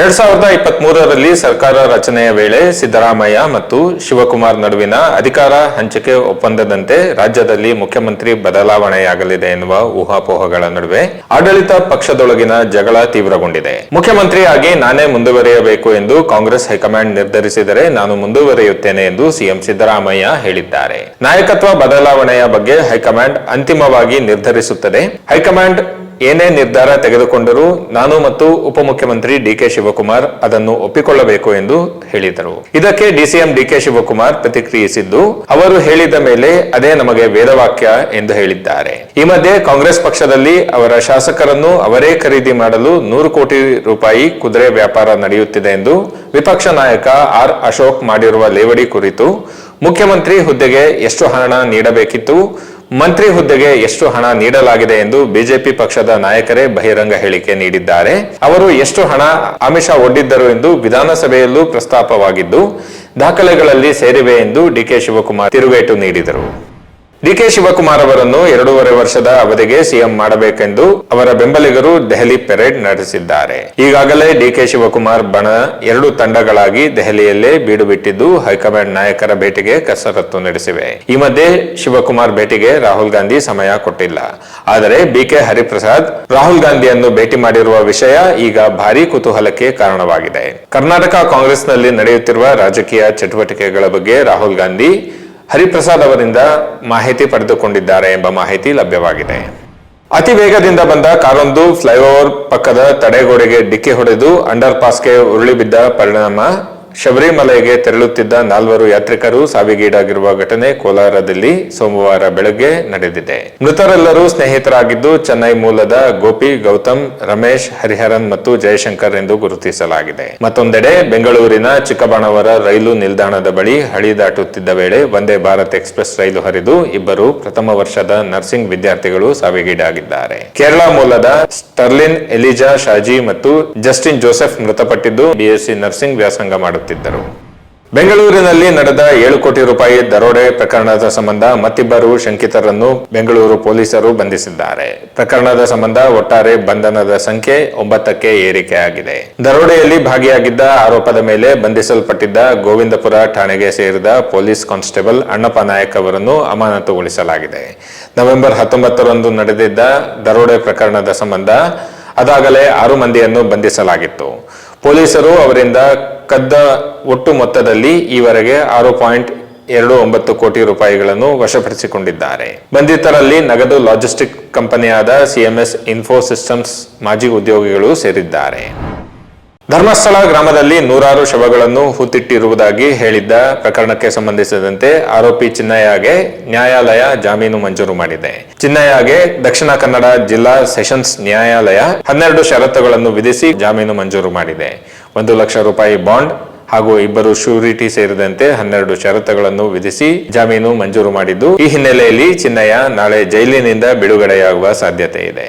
ಎರಡ್ ಸಾವಿರದ ಇಪ್ಪತ್ತ್ ಮೂರರಲ್ಲಿ ಸರ್ಕಾರ ರಚನೆಯ ವೇಳೆ ಸಿದ್ದರಾಮಯ್ಯ ಮತ್ತು ಶಿವಕುಮಾರ್ ನಡುವಿನ ಅಧಿಕಾರ ಹಂಚಿಕೆ ಒಪ್ಪಂದದಂತೆ ರಾಜ್ಯದಲ್ಲಿ ಮುಖ್ಯಮಂತ್ರಿ ಬದಲಾವಣೆಯಾಗಲಿದೆ ಎನ್ನುವ ಊಹಾಪೋಹಗಳ ನಡುವೆ ಆಡಳಿತ ಪಕ್ಷದೊಳಗಿನ ಜಗಳ ತೀವ್ರಗೊಂಡಿದೆ. ಮುಖ್ಯಮಂತ್ರಿಯಾಗಿ ನಾನೇ ಮುಂದುವರಿಯಬೇಕು ಎಂದು ಕಾಂಗ್ರೆಸ್ ಹೈಕಮಾಂಡ್ ನಿರ್ಧರಿಸಿದರೆ ನಾನು ಮುಂದುವರಿಯುತ್ತೇನೆ ಎಂದು ಸಿಎಂ ಸಿದ್ದರಾಮಯ್ಯ ಹೇಳಿದ್ದಾರೆ. ನಾಯಕತ್ವ ಬದಲಾವಣೆಯ ಬಗ್ಗೆ ಹೈಕಮಾಂಡ್ ಅಂತಿಮವಾಗಿ ನಿರ್ಧರಿಸುತ್ತದೆ. ಹೈಕಮಾಂಡ್ ಏನೇ ನಿರ್ಧಾರ ತೆಗೆದುಕೊಂಡರೂ ನಾನು ಮತ್ತು ಉಪಮುಖ್ಯಮಂತ್ರಿ ಡಿಕೆ ಶಿವಕುಮಾರ್ ಅದನ್ನು ಒಪ್ಪಿಕೊಳ್ಳಬೇಕು ಎಂದು ಹೇಳಿದರು. ಇದಕ್ಕೆ ಡಿಸಿಎಂ ಡಿಕೆ ಶಿವಕುಮಾರ್ ಪ್ರತಿಕ್ರಿಯಿಸಿದ್ದು, ಅವರು ಹೇಳಿದ ಮೇಲೆ ಅದೇ ನಮಗೆ ವೇದವಾಕ್ಯ ಎಂದು ಹೇಳಿದ್ದಾರೆ. ಈ ಮಧ್ಯೆ ಕಾಂಗ್ರೆಸ್ ಪಕ್ಷದಲ್ಲಿ ಅವರ ಶಾಸಕರನ್ನು ಅವರೇ ಖರೀದಿ ಮಾಡಲು ನೂರು ಕೋಟಿ ರೂಪಾಯಿ ಕುದುರೆ ವ್ಯಾಪಾರ ನಡೆಯುತ್ತಿದೆ ಎಂದು ವಿಪಕ್ಷ ನಾಯಕ ಆರ್ ಅಶೋಕ್ ಮಾಡಿರುವ ಲೇವಡಿ ಕುರಿತು ಮುಖ್ಯಮಂತ್ರಿ ಹುದ್ದೆಗೆ ಎಷ್ಟು ಹಣ ನೀಡಬೇಕಿತ್ತು ಮಂತ್ರಿ ಹುದ್ದೆಗೆ ಎಷ್ಟು ಹಣ ನೀಡಲಾಗಿದೆ ಎಂದು ಬಿಜೆಪಿ ಪಕ್ಷದ ನಾಯಕರೇ ಬಹಿರಂಗ ಹೇಳಿಕೆ ನೀಡಿದ್ದಾರೆ. ಅವರು ಎಷ್ಟು ಹಣ ಆಮಿಷ ಒಡ್ಡಿದ್ದರು ಎಂದು ವಿಧಾನಸಭೆಯಲ್ಲೂ ಪ್ರಸ್ತಾಪವಾಗಿದ್ದು, ದಾಖಲೆಗಳಲ್ಲಿ ಸೇರಿವೆ ಎಂದು ಡಿಕೆ ಶಿವಕುಮಾರ್ ತಿರುಗೇಟು ನೀಡಿದರು. ಡಿಕೆ ಶಿವಕುಮಾರ್ ಅವರನ್ನು ಎರಡೂವರೆ ವರ್ಷದ ಅವಧಿಗೆ ಸಿಎಂ ಮಾಡಬೇಕೆಂದು ಅವರ ಬೆಂಬಲಿಗರು ದೆಹಲಿ ಪೆರೇಡ್ ನಡೆಸಿದ್ದಾರೆ. ಈಗಾಗಲೇ ಡಿಕೆ ಶಿವಕುಮಾರ್ ಬಣ ಎರಡು ತಂಡಗಳಾಗಿ ದೆಹಲಿಯಲ್ಲೇ ಬೀಡು ಬಿಟ್ಟಿದ್ದು ಹೈಕಮಾಂಡ್ ನಾಯಕರ ಭೇಟಿಗೆ ಕಸರತ್ತು ನಡೆಸಿವೆ. ಈ ಮಧ್ಯೆ ಶಿವಕುಮಾರ್ ಭೇಟಿಗೆ ರಾಹುಲ್ ಗಾಂಧಿ ಸಮಯ ಕೊಟ್ಟಿಲ್ಲ. ಆದರೆ ಬಿಕೆ ಹರಿಪ್ರಸಾದ್ ರಾಹುಲ್ ಗಾಂಧಿಯನ್ನು ಭೇಟಿ ಮಾಡಿರುವ ವಿಷಯ ಈಗ ಭಾರೀ ಕುತೂಹಲಕ್ಕೆ ಕಾರಣವಾಗಿದೆ. ಕರ್ನಾಟಕ ಕಾಂಗ್ರೆಸ್ನಲ್ಲಿ ನಡೆಯುತ್ತಿರುವ ರಾಜಕೀಯ ಚಟುವಟಿಕೆಗಳ ಬಗ್ಗೆ ರಾಹುಲ್ ಗಾಂಧಿ ಹರಿಪ್ರಸಾದ್ ಅವರಿಂದ ಮಾಹಿತಿ ಪಡೆದುಕೊಂಡಿದ್ದಾರೆ ಎಂಬ ಮಾಹಿತಿ ಲಭ್ಯವಾಗಿದೆ. ಅತಿ ವೇಗದಿಂದ ಬಂದ ಕಾರೊಂದು ಫ್ಲೈಓವರ್ ಪಕ್ಕದ ತಡೆಗೋಡೆಗೆ ಡಿಕ್ಕಿ ಹೊಡೆದು ಅಂಡರ್ ಪಾಸ್ಗೆ ಉರುಳಿ ಬಿದ್ದ ಪರಿಣಾಮ ಶಬರಿಮಲೆಗೆ ತೆರಳುತ್ತಿದ್ದ ನಾಲ್ವರು ಯಾತ್ರಿಕರು ಸಾವಿಗೀಡಾಗಿರುವ ಘಟನೆ ಕೋಲಾರದಲ್ಲಿ ಸೋಮವಾರ ಬೆಳಗ್ಗೆ ನಡೆದಿದೆ. ಮೃತರೆಲ್ಲರೂ ಸ್ನೇಹಿತರಾಗಿದ್ದು ಚೆನ್ನೈ ಮೂಲದ ಗೋಪಿ, ಗೌತಮ್, ರಮೇಶ್, ಹರಿಹರನ್ ಮತ್ತು ಜಯಶಂಕರ್ ಎಂದು ಗುರುತಿಸಲಾಗಿದೆ. ಮತ್ತೊಂದೆಡೆ ಬೆಂಗಳೂರಿನ ಚಿಕ್ಕಬಾಣವರ ರೈಲು ನಿಲ್ದಾಣದ ಬಳಿ ಹಳಿ ದಾಟುತ್ತಿದ್ದ ವೇಳೆ ವಂದೇ ಭಾರತ್ ಎಕ್ಸ್ಪ್ರೆಸ್ ರೈಲು ಹರಿದು ಇಬ್ಬರು ಪ್ರಥಮ ವರ್ಷದ ನರ್ಸಿಂಗ್ ವಿದ್ಯಾರ್ಥಿಗಳು ಸಾವಿಗೀಡಾಗಿದ್ದಾರೆ. ಕೇರಳ ಮೂಲದ ಸ್ಟರ್ಲಿನ್, ಎಲಿಜಾ, ಶಾಜಿ ಮತ್ತು ಜಸ್ಟಿನ್ ಜೋಸೆಫ್ ಮೃತಪಟ್ಟಿದ್ದು ಬಿಎಸ್ಸಿ ನರ್ಸಿಂಗ್ ವ್ಯಾಸಂಗ ಮಾಡುತ್ತಿದ್ದರು ಬೆಂಗಳೂರಿನಲ್ಲಿ ನಡೆದ ಏಳು ಕೋಟಿ ರೂಪಾಯಿ ದರೋಡೆ ಪ್ರಕರಣದ ಸಂಬಂಧ ಮತ್ತಿಬ್ಬರು ಶಂಕಿತರನ್ನು ಬೆಂಗಳೂರು ಪೊಲೀಸರು ಬಂಧಿಸಿದ್ದಾರೆ. ಪ್ರಕರಣದ ಸಂಬಂಧ ಒಟ್ಟಾರೆ ಬಂಧನದ ಸಂಖ್ಯೆ ಒಂಬತ್ತಕ್ಕೆ ಏರಿಕೆಯಾಗಿದೆ. ದರೋಡೆಯಲ್ಲಿ ಭಾಗಿಯಾಗಿದ್ದ ಆರೋಪದ ಮೇಲೆ ಬಂಧಿಸಲ್ಪಟ್ಟಿದ್ದ ಗೋವಿಂದಪುರ ಠಾಣೆಗೆ ಸೇರಿದ ಪೊಲೀಸ್ ಕಾನ್ಸ್ಟೇಬಲ್ ಅಣ್ಣಪ್ಪ ನಾಯಕ್ ಅವರನ್ನು ಅಮಾನತುಗೊಳಿಸಲಾಗಿದೆ. ನವೆಂಬರ್ ಹತ್ತೊಂಬತ್ತರಂದು ನಡೆದಿದ್ದ ದರೋಡೆ ಪ್ರಕರಣದ ಸಂಬಂಧ ಅದಾಗಲೇ ಆರು ಮಂದಿಯನ್ನು ಬಂಧಿಸಲಾಗಿತ್ತು. ಪೊಲೀಸರು ಅವರಿಂದ ಕದ್ದ ಒಟ್ಟು ಮೊತ್ತದಲ್ಲಿ ಈವರೆಗೆ ಆರು ಪಾಯಿಂಟ್ ಎರಡು ಒಂಬತ್ತು ಕೋಟಿ ರೂಪಾಯಿಗಳನ್ನು ವಶಪಡಿಸಿಕೊಂಡಿದ್ದಾರೆ. ಬಂಧಿತರಲ್ಲಿ ನಗದು ಲಾಜಿಸ್ಟಿಕ್ ಕಂಪನಿಯಾದ ಸಿಎಂಎಸ್ ಇನ್ಫೋಸಿಸ್ಟಮ್ಸ್ ಮಾಜಿ ಉದ್ಯೋಗಿಗಳು ಸೇರಿದ್ದಾರೆ. ಧರ್ಮಸ್ಥಳ ಗ್ರಾಮದಲ್ಲಿ ನೂರಾರು ಶವಗಳನ್ನು ಹೂತಿಟ್ಟಿರುವುದಾಗಿ ಹೇಳಿದ್ದ ಪ್ರಕರಣಕ್ಕೆ ಸಂಬಂಧಿಸಿದಂತೆ ಆರೋಪಿ ಚಿನ್ನಯ್ಯಗೆ ನ್ಯಾಯಾಲಯ ಜಾಮೀನು ಮಂಜೂರು ಮಾಡಿದೆ. ಚಿನ್ನಯ್ಯಗೆ ದಕ್ಷಿಣ ಕನ್ನಡ ಜಿಲ್ಲಾ ಸೆಷನ್ಸ್ ನ್ಯಾಯಾಲಯ ಹನ್ನೆರಡು ಷರತ್ತುಗಳನ್ನು ವಿಧಿಸಿ ಜಾಮೀನು ಮಂಜೂರು ಮಾಡಿದೆ. ಒಂದು ಲಕ್ಷ ರೂಪಾಯಿ ಬಾಂಡ್ ಹಾಗೂ ಇಬ್ಬರು ಶ್ಯೂರಿಟಿ ಸೇರಿದಂತೆ ಹನ್ನೆರಡು ಷರತ್ತುಗಳನ್ನು ವಿಧಿಸಿ ಜಾಮೀನು ಮಂಜೂರು ಮಾಡಿದ್ದು, ಈ ಹಿನ್ನೆಲೆಯಲ್ಲಿ ಚಿನ್ನಯ್ಯ ನಾಳೆ ಜೈಲಿನಿಂದ ಬಿಡುಗಡೆಯಾಗುವ ಸಾಧ್ಯತೆ ಇದೆ.